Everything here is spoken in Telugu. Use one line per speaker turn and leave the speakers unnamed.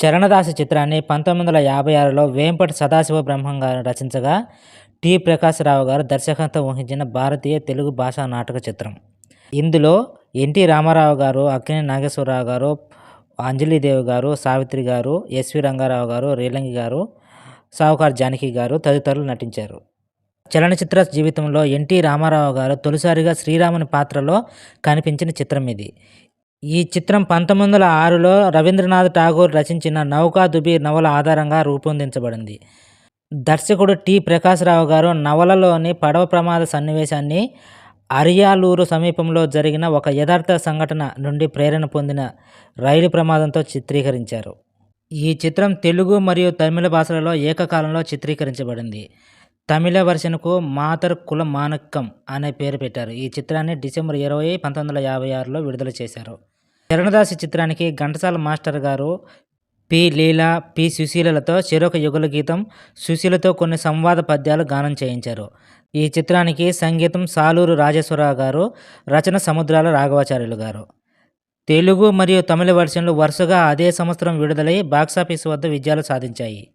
చరణదాసి చిత్రాన్ని పంతొమ్మిది వందల యాభై ఆరులో వేంపటి సదాశివ బ్రహ్మం గారు రచించగా టి. ప్రకాశరావు గారు దర్శకత్వం వహించిన భారతీయ తెలుగు భాషా నాటక చిత్రం. ఇందులో ఎన్టీ రామారావు గారు అక్కినే నాగేశ్వరరావు గారు అంజలిదేవి గారు సావిత్రి గారు ఎస్వి రంగారావు గారు రేలంగి గారు సావుకార్ జానకి గారు తదితరులు నటించారు. చలనచిత్ర జీవితంలో ఎన్టీ రామారావు గారు తొలిసారిగా శ్రీరాముని పాత్రలో కనిపించిన చిత్రం ఇది. ఈ చిత్రం పంతొమ్మిది వందల ఆరులో రవీంద్రనాథ్ ఠాగూర్ రచించిన నౌకా దుబీర్ నవల ఆధారంగా రూపొందించబడింది. దర్శకుడు టి. ప్రకాశ్రావు గారు నవలలోని పడవ ప్రమాద సన్నివేశాన్ని అరియాలూరు సమీపంలో జరిగిన ఒక యథార్థ సంఘటన నుండి ప్రేరణ పొందిన రైలు ప్రమాదంతో చిత్రీకరించారు. ఈ చిత్రం తెలుగు మరియు తమిళ భాషలలో ఏకకాలంలో చిత్రీకరించబడింది. తమిళ వెర్షన్కు మాతర్ కుల మాణిక్కం అనే పేరు పెట్టారు. ఈ చిత్రాన్ని డిసెంబర్ ఇరవై పంతొమ్మిది వందల యాభై ఆరులో విడుదల చేశారు. చరణదాసి చిత్రానికి ఘంటసాల మాస్టర్ గారు పి. లీల పి. సుశీలలతో చెరొక యుగల గీతం సుశీలతో కొన్ని సంవాద పద్యాలు గానం చేయించారు. ఈ చిత్రానికి సంగీతం సాలూరు రాజేశ్వరరావు గారు రచన సముద్రాల రాఘవాచార్యులు గారు. తెలుగు మరియు తమిళ వెర్షన్లు వరుసగా అదే సంవత్సరం విడుదలై బాక్సాఫీస్ వద్ద విజయాలు సాధించాయి.